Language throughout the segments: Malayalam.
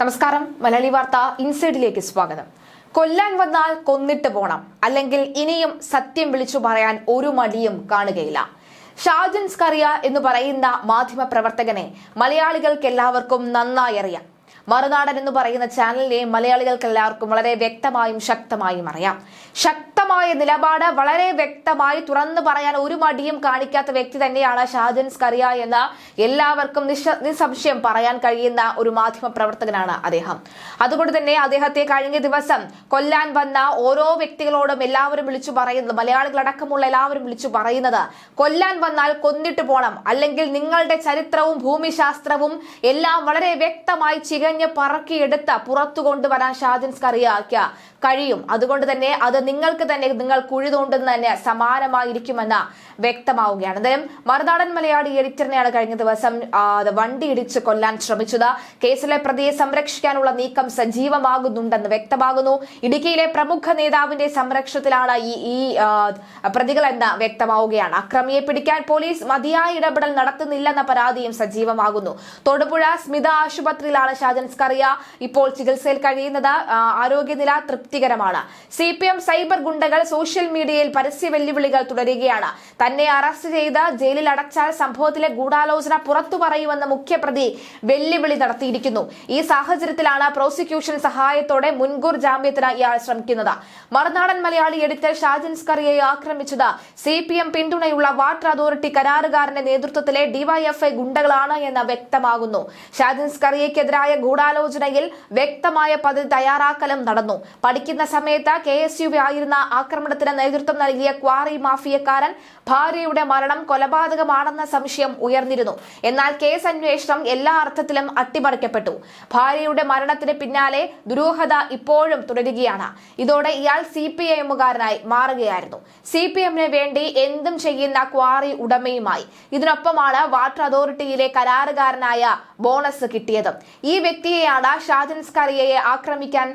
നമസ്കാരം. മലയാളി വാർത്ത ഇൻസൈഡിലേക്ക് സ്വാഗതം. കൊല്ലാൻ വന്നാൽ കൊന്നിട്ട് പോണം. അല്ലെങ്കിൽ ഇനിയും സത്യം വിളിച്ചു പറയാൻ ഒരു മടിയും കാണുകയില്ല. ഷാജൻസ് കറിയ എന്ന് പറയുന്ന മാധ്യമ പ്രവർത്തകനെ മലയാളികൾക്ക് എല്ലാവർക്കും നന്നായി അറിയാം. മറുനാടൻ എന്ന് പറയുന്ന ചാനലിനെ മലയാളികൾക്ക് എല്ലാവർക്കും വളരെ വ്യക്തമായും ശക്തമായും അറിയാം. ശക്തമായ നിലപാട് വളരെ വ്യക്തമായി തുറന്നു പറയാൻ ഒരു മടിയും കാണിക്കാത്ത വ്യക്തി തന്നെയാണ് ഷാജൻ സ്കറിയ എന്ന എല്ലാവർക്കും നിശ നിസ്സംശയം പറയാൻ കഴിയുന്ന ഒരു മാധ്യമ പ്രവർത്തകനാണ് അദ്ദേഹം. അതുകൊണ്ട് തന്നെ അദ്ദേഹത്തെ കഴിഞ്ഞ ദിവസം കൊല്ലാൻ വന്ന ഓരോ വ്യക്തികളോടും എല്ലാവരും വിളിച്ചു പറയുന്നത് മലയാളികളടക്കമുള്ള എല്ലാവരും വിളിച്ചു പറയുന്നത് കൊല്ലാൻ വന്നാൽ കൊന്നിട്ട് പോണം അല്ലെങ്കിൽ നിങ്ങളുടെ ചരിത്രവും ഭൂമിശാസ്ത്രവും എല്ലാം വളരെ വ്യക്തമായി ചികഞ്ഞ് പറക്കിയെടുത്ത് പുറത്തു കൊണ്ടുവരാൻ ഷാജിൻസ് കറിയാക്കിയ കഴിയും. അതുകൊണ്ട് തന്നെ അത് നിങ്ങൾക്ക് തന്നെ നിങ്ങൾ കുഴി തോണ്ടുന്ന തന്നെ സമാനമായിരിക്കുമെന്ന് വ്യക്തമാവുകയാണ്. എന്തായാലും മറുനാടൻ മലയാളി എഡിറ്ററിനെയാണ് കഴിഞ്ഞ ദിവസം വണ്ടി ഇടിച്ച് കൊല്ലാൻ ശ്രമിച്ചത്. കേസിലെ പ്രതിയെ സംരക്ഷിക്കാനുള്ള നീക്കം സജീവമാകുന്നുണ്ടെന്ന് വ്യക്തമാകുന്നു. ഇടുക്കിയിലെ പ്രമുഖ നേതാവിന്റെ സംരക്ഷണത്തിലാണ് ഈ ഈ പ്രതികളെന്ന് വ്യക്തമാവുകയാണ്. അക്രമിയെ പിടിക്കാൻ പോലീസ് മതിയായ ഇടപെടൽ നടത്തുന്നില്ലെന്ന പരാതിയും സജീവമാകുന്നു. തൊടുപുഴ സ്മിത ആശുപത്രിയിലാണ് ഷാജൻ അറിയാം ഇപ്പോൾ ചികിത്സയിൽ കഴിയുന്നത് ആരോഗ്യനില തൃപ്തികരമാണ്. സി പി എം സൈബർ ഗുണ്ടകൾ സോഷ്യൽ മീഡിയയിൽ പരസ്യ വെല്ലുവിളികൾ തുടരുകയാണ്. തന്നെ അറസ്റ്റ് ചെയ്ത് ജയിലിൽ അടച്ചാൽ സംഭവത്തിലെ ഗൂഢാലോചന പുറത്തു പറയുമെന്ന് മുഖ്യപ്രതി വെല്ലുവിളി നടത്തിയിരിക്കുന്നു. ഈ സാഹചര്യത്തിലാണ് പ്രോസിക്യൂഷൻ സഹായത്തോടെ മുൻകൂർ ജാമ്യത്തിന് ഇയാൾ ശ്രമിക്കുന്നത്. മറുനാടൻ മലയാളി എഡിറ്റർ ഷാജൻ സ്കറിയയെ ആക്രമിച്ചത് സി പി എം പിന്തുണയുള്ള വാട്ടർ അതോറിറ്റി കരാറുകാരന്റെ നേതൃത്വത്തിലെ ഡിവൈഎഫ്ഐ ഗുണ്ടകളാണ് എന്ന് വ്യക്തമാകുന്നു. ഷാജൻ സ്കറിയയ്ക്കെതിരായ ഗൂഢാലോചനയിൽ വ്യക്തമായ പദ്ധതി തയ്യാറാക്കലും നടന്നു. പഠിക്കുന്ന സമയത്ത് കെ എസ് യു ആയിരുന്ന ആക്രമണത്തിന് നേതൃത്വം നൽകിയ ക്വാറി മാഫിയക്കാരൻ ഭാര്യയുടെ മരണം കൊലപാതകമാണെന്ന സംശയം ഉയർന്നിരുന്നു. എന്നാൽ കേസ് അന്വേഷണം എല്ലാ അർത്ഥത്തിലും അട്ടിമറിക്കപ്പെട്ടു. ഭാര്യയുടെ മരണത്തിന് പിന്നാലെ ദുരൂഹത ഇപ്പോഴും തുടരുകയാണ്. ഇതോടെ ഇയാൾ സി പി ഐ എമ്മുകാരനായി മാറുകയായിരുന്നു. സി പി എമ്മിന് വേണ്ടി എന്തും ചെയ്യുന്ന ക്വാറി ഉടമയുമായി. ഇതിനൊപ്പമാണ് വാട്ടർ അതോറിറ്റിയിലെ കരാറുകാരനായ ബോണസ് കിട്ടിയത്. ഈ വ്യക്തിയെയാണ് ഷാജിൻ സ്കറിയയെ ആക്രമിക്കാൻ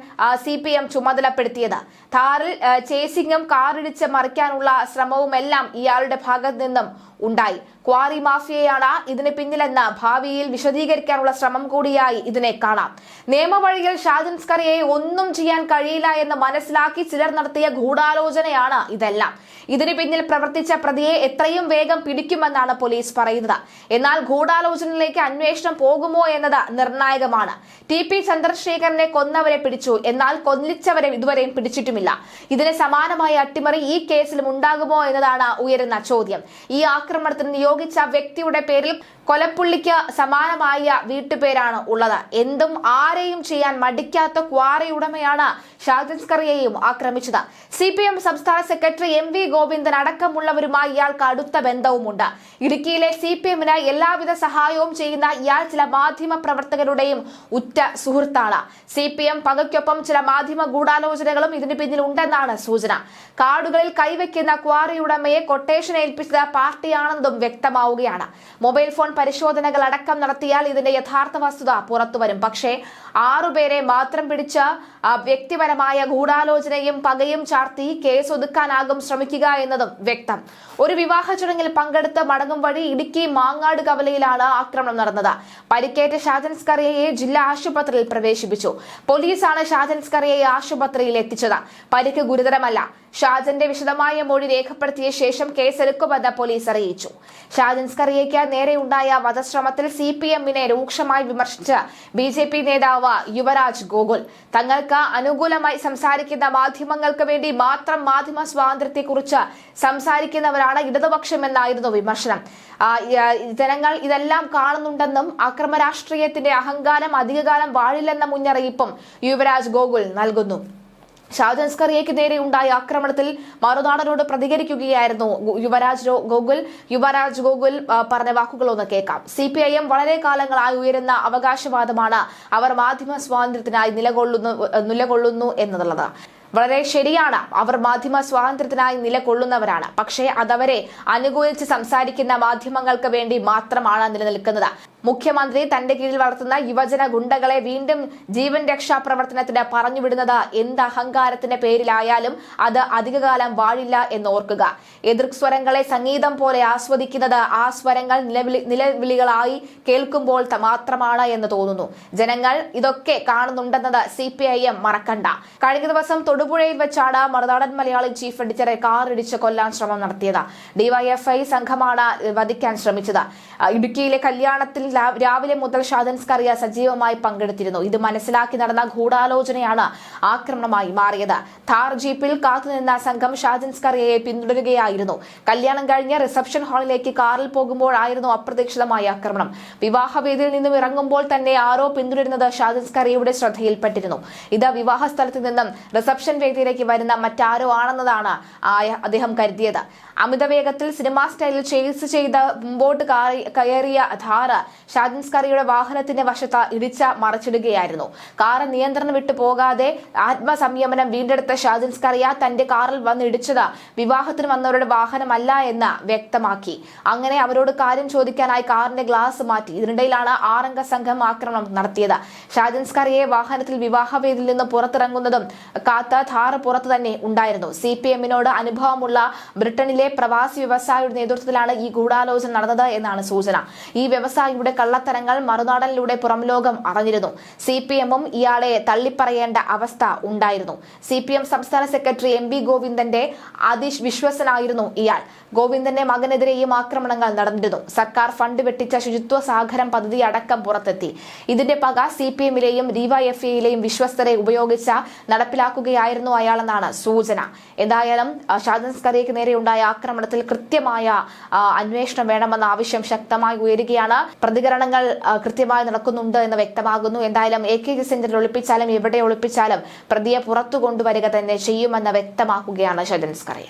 സി പി എം ചുമതലപ്പെടുത്തിയത്. താറിൽ ആ, ചേസിംഗും കാറിടിച്ച് മറിക്കാനുള്ള ശ്രമവുമെല്ലാം ഇയാളുടെ ഭാഗത്തു നിന്നും ഉണ്ടായി. ക്വാറി മാഫിയയാണ് ഇതിന് പിന്നിലെന്ന് ഭാവിയിൽ വിശദീകരിക്കാനുള്ള ശ്രമം കൂടിയായി ഇതിനെ കാണാം. നിയമവഴിയിൽ ഷാജൻ സ്കറിയയെ ഒന്നും ചെയ്യാൻ കഴിയില്ല എന്ന് മനസ്സിലാക്കി ചിലർ നടത്തിയ ഗൂഢാലോചനയാണ് ഇതെല്ലാം. ഇതിന് പിന്നിൽ പ്രവർത്തിച്ച പ്രതിയെ എത്രയും വേഗം പിടിക്കുമെന്നാണ് പോലീസ് പറയുന്നത്. എന്നാൽ ഗൂഢാലോചനയിലേക്ക് അന്വേഷണം പോകുമോ എന്നത് നിർണായകമാണ്. ടി പി ചന്ദ്രശേഖരനെ കൊന്നവരെ പിടിച്ചു. എന്നാൽ കൊല്ലിച്ചവരെ ഇതുവരെയും പിടിച്ചിട്ടുമില്ല. ഇതിന് സമാനമായ അട്ടിമറി ഈ കേസിലും ഉണ്ടാകുമോ എന്നതാണ് ഉയരുന്ന ചോദ്യം. ഈ ആക്രമണത്തിന് നിയോഗിച്ച വ്യക്തിയുടെ പേരിൽ കൊലപ്പുള്ളിക്ക് സമാനമായ വീട്ടുപേരാണ് ഉള്ളത്. എന്തും ആരെയും ചെയ്യാൻ മടിക്കാത്ത ക്വാറി ഉടമയാണ് ഷാജൻസ്കറിയെയും ആക്രമിച്ചത്. സി പി എം സംസ്ഥാന സെക്രട്ടറി എം വി ഗോവിന്ദൻ അടക്കമുള്ളവരുമായി ഇയാൾക്ക് അടുത്ത ബന്ധവുമുണ്ട്. ഇടുക്കിയിലെ സി പി എമ്മിന് എല്ലാവിധ സഹായവും ചെയ്യുന്ന ഇയാൾ ചില മാധ്യമ പ്രവർത്തകരുടെയും ഉറ്റ സുഹൃത്താണ്. സി പി എം പകയ്ക്കൊപ്പം ചില മാധ്യമ ഗൂഢാലോചനകളും ഇതിന് പിന്നിൽ ഉണ്ടെന്നാണ് സൂചന. കാർഡുകളിൽ കൈവയ്ക്കുന്ന ക്വാറി ഉടമയെ കൊട്ടേഷൻ ഏൽപ്പിച്ചത് പാർട്ടിയാണെന്നതും വ്യക്തമാവുകയാണ്. മൊബൈൽ ഫോൺ പരിശോധനകൾ അടക്കം നടത്തിയാൽ ഇതിന്റെ യഥാർത്ഥ വസ്തുത പുറത്തുവരും. പക്ഷേ ആറുപേരെ മാത്രം പിടിച്ച വ്യക്തിപരമായ ഗൂഢാലോചനയും പകയും ചാർത്തി കേസ് ഒതുക്കാനാകും ശ്രമിക്കുക എന്നതും വ്യക്തം. ഒരു വിവാഹ ചടങ്ങിൽ പങ്കെടുത്ത് മടങ്ങും വഴി ഇടുക്കി മാങ്ങാട് കവലയിലാണ് ആക്രമണം നടന്നത്. പരിക്കേറ്റ ഷാജൻ സ്കറിയയെ ജില്ലാ ആശുപത്രിയിൽ പ്രവേശിപ്പിച്ചു. പോലീസാണ് ഷാജൻ സ്കറിയയെ ആശുപത്രിയിൽ എത്തിച്ചത്. പരിക്ക് ഗുരുതരമല്ല. ഷാജന്റെ വിശദമായ മൊഴി രേഖപ്പെടുത്തിയ ശേഷം കേസെടുക്കുമെന്ന് പോലീസ് അറിയിച്ചു. ഷാജൻ സ്കറിയയ്ക്ക് നേരെയുണ്ടായ വധശ്രമത്തിൽ സി പി എമ്മിനെ രൂക്ഷമായി വിമർശിച്ച് ബി ജെ പി നേതാവ് യുവരാജ് ഗോകുൽ. തങ്ങൾക്ക് അനുകൂലമായി സംസാരിക്കുന്ന മാധ്യമങ്ങൾക്ക് വേണ്ടി മാത്രം മാധ്യമ സ്വാതന്ത്ര്യത്തെക്കുറിച്ച് സംസാരിക്കുന്നവരാണ് ഇടതുപക്ഷമെന്നായിരുന്നു വിമർശനം. ജനങ്ങൾ ഇതെല്ലാം കാണുന്നുണ്ടെന്നും അക്രമ രാഷ്ട്രീയത്തിന്റെ അഹങ്കാരം അധികകാലം വാഴില്ലെന്ന മുന്നറിയിപ്പും യുവരാജ് ഗോകുൽ നൽകുന്നു. ഷാജൻ സ്കറിയയ്ക്ക് നേരെ ഉണ്ടായ ആക്രമണത്തിൽ മറുനാടനോട് പ്രതികരിക്കുകയായിരുന്നു യുവരാജ് ഗോകുൽ. യുവരാജ് ഗോകുൽ പറഞ്ഞ വാക്കുകളൊന്ന് കേൾക്കാം. സി പി ഐ എം വളരെ കാലങ്ങളായി ഉയരുന്ന അവകാശവാദമാണ് അവർ മാധ്യമ സ്വാതന്ത്ര്യത്തിനായി നിലകൊള്ളുന്നു നിലകൊള്ളുന്നു എന്നുള്ളത്. വളരെ ശരിയാണ് അവർ മാധ്യമ സ്വാതന്ത്ര്യത്തിനായി നിലകൊള്ളുന്നവരാണ്. പക്ഷേ അതവരെ അനുകൂലിച്ച് സംസാരിക്കുന്ന മാധ്യമങ്ങൾക്ക് വേണ്ടി മാത്രമാണ് നിലനിൽക്കുന്നത്. മുഖ്യമന്ത്രി തന്റെ കീഴിൽ വളർത്തുന്ന യുവജന ഗുണ്ടകളെ വീണ്ടും ജീവൻ രക്ഷാ പ്രവർത്തനത്തിന് പറഞ്ഞുവിടുന്നത് എന്ത് അഹങ്കാരത്തിന്റെ പേരിലായാലും അത് അധികകാലം വാഴില്ല എന്ന് ഓർക്കുക. എതിർസ്വരങ്ങളെ സംഗീതം പോലെ ആസ്വദിക്കുന്നത് ആ സ്വരങ്ങൾ നിലവിളി നിലവിളികളായി കേൾക്കുമ്പോൾ മാത്രമാണ് എന്ന് തോന്നുന്നു. ജനങ്ങൾ ഇതൊക്കെ കാണുന്നുണ്ടെന്നത് സി പി ഐ എം മറക്കണ്ട. കഴിഞ്ഞ ദിവസം തൊടുപുഴയിൽ വെച്ചാണ് മറുനാടൻ മലയാളി ചീഫ് എഡിറ്ററെ കാറിടിച്ച് കൊല്ലാൻ ശ്രമം നടത്തിയത്. ഡിവൈഎഫ്ഐ സംഘമാണ് വധിക്കാൻ ശ്രമിച്ചത്. ഇടുക്കിയിലെ കല്യാണത്തിൽ രാവിലെ മുതൽ ഷാദൻ സ്കറിയ സജീവമായി പങ്കെടുത്തിരുന്നു. ഇത് മനസ്സിലാക്കി നടന്ന ഗൂഢാലോചനയാണ് ആക്രമണമായി മാറിയത്. ഥാർ ജീപ്പിൽ കാത്തുനിന്ന സംഘം ഷാജൻ സ്കറിയയെ പിന്തുടരുകയായിരുന്നു. കല്യാണം കഴിഞ്ഞ് റിസപ്ഷൻ ഹാളിലേക്ക് കാറിൽ പോകുമ്പോഴായിരുന്നു അപ്രതീക്ഷിതമായ ആക്രമണം. വിവാഹവേദിയിൽ നിന്നും ഇറങ്ങുമ്പോൾ തന്നെ ആരോ പിന്തുടരുന്നത് ഷാജൻ സ്കറിയയുടെ ശ്രദ്ധയിൽപ്പെട്ടിരുന്നു. ഇത് വിവാഹ സ്ഥലത്ത് നിന്നും റിസപ്ഷൻ വേദിയിലേക്ക് വരുന്ന മറ്റാരോ ആണെന്നതാണ് അദ്ദേഹം കരുതിയത്. അമിത വേഗത്തിൽ സിനിമാ സ്റ്റൈലിൽ ചെയ്ത് മുമ്പോട്ട് കയറിയ ധാര ഷാജൻ സ്കറിയുടെ വാഹനത്തിന്റെ വശത്ത് ഇടിച്ച മറച്ചിടുകയായിരുന്നു. കാർ നിയന്ത്രണം വിട്ടു പോകാതെ ആത്മസംയമനം വീണ്ടെടുത്ത ഷാജൻ സ്കറിയ തന്റെ കാറിൽ വന്ന് ഇടിച്ചത് വിവാഹത്തിന് വന്നവരുടെ വാഹനമല്ല എന്ന് വ്യക്തമാക്കി. അങ്ങനെ അവരോട് കാര്യം ചോദിക്കാനായി കാറിന്റെ ഗ്ലാസ് മാറ്റി. ഇതിനിടയിലാണ് ആറംഗ സംഘം ആക്രമണം നടത്തിയത്. ഷാജൻ സ്കറിയെ വാഹനത്തിൽ വിവാഹവേദിയിൽ നിന്ന് പുറത്തിറങ്ങുന്നതും കാത്ത ധാറ് പുറത്ത് തന്നെ ഉണ്ടായിരുന്നു. സി പി എമ്മിനോട് അനുഭവമുള്ള ബ്രിട്ടനിലെ പ്രവാസി വ്യവസായിയുടെ നേതൃത്വത്തിലാണ് ഈ ഗൂഢാലോചന നടന്നത് എന്നാണ് സൂചന. ഈ വ്യവസായിയുടെ കള്ളത്തരങ്ങൾ മറുനാടനിലൂടെ പുറം ലോകം അറിഞ്ഞിരുന്നു. സി പി എമ്മും ഇയാളെ തള്ളിപ്പറയേണ്ട അവസ്ഥ ഉണ്ടായിരുന്നു. സി പി എം സംസ്ഥാന സെക്രട്ടറി എം ബി ഗോവിന്ദന്റെ അതിവിശ്വസനായിരുന്നു ഇയാൾ. ഗോവിന്ദന്റെ മകനെതിരെയും ആക്രമണങ്ങൾ നടന്നിരുന്നു. സർക്കാർ ഫണ്ട് വെട്ടിച്ച ശുചിത്വ സാഗരം പദ്ധതി അടക്കം പുറത്തെത്തി. ഇതിന്റെ പക സി പി എമ്മിലെയും ഡിവൈഎഫ്ഐയിലെയും വിശ്വസ്തരെ ഉപയോഗിച്ച നടപ്പിലാക്കുകയായിരുന്നു അയാളെന്നാണ് സൂചന. എന്തായാലും ഷാജൻ സ്കറിയയ്ക്ക് നേരെയുണ്ടായ ആക്രമണത്തിൽ കൃത്യമായ അന്വേഷണം വേണമെന്ന ആവശ്യം ശക്തമായി ഉയരുകയാണ്. പ്രതികരണങ്ങൾ കൃത്യമായി നടക്കുന്നുണ്ട് എന്ന് വ്യക്തമാകുന്നു. എന്തായാലും എ കെ ജി സെന്ററിൽ ഒളിപ്പിച്ചാലും എവിടെ ഒളിപ്പിച്ചാലും പ്രതിയെ പുറത്തു കൊണ്ടുവരിക തന്നെ ചെയ്യുമെന്ന് വ്യക്തമാക്കുകയാണ് ഷജൻ സ്കറിയ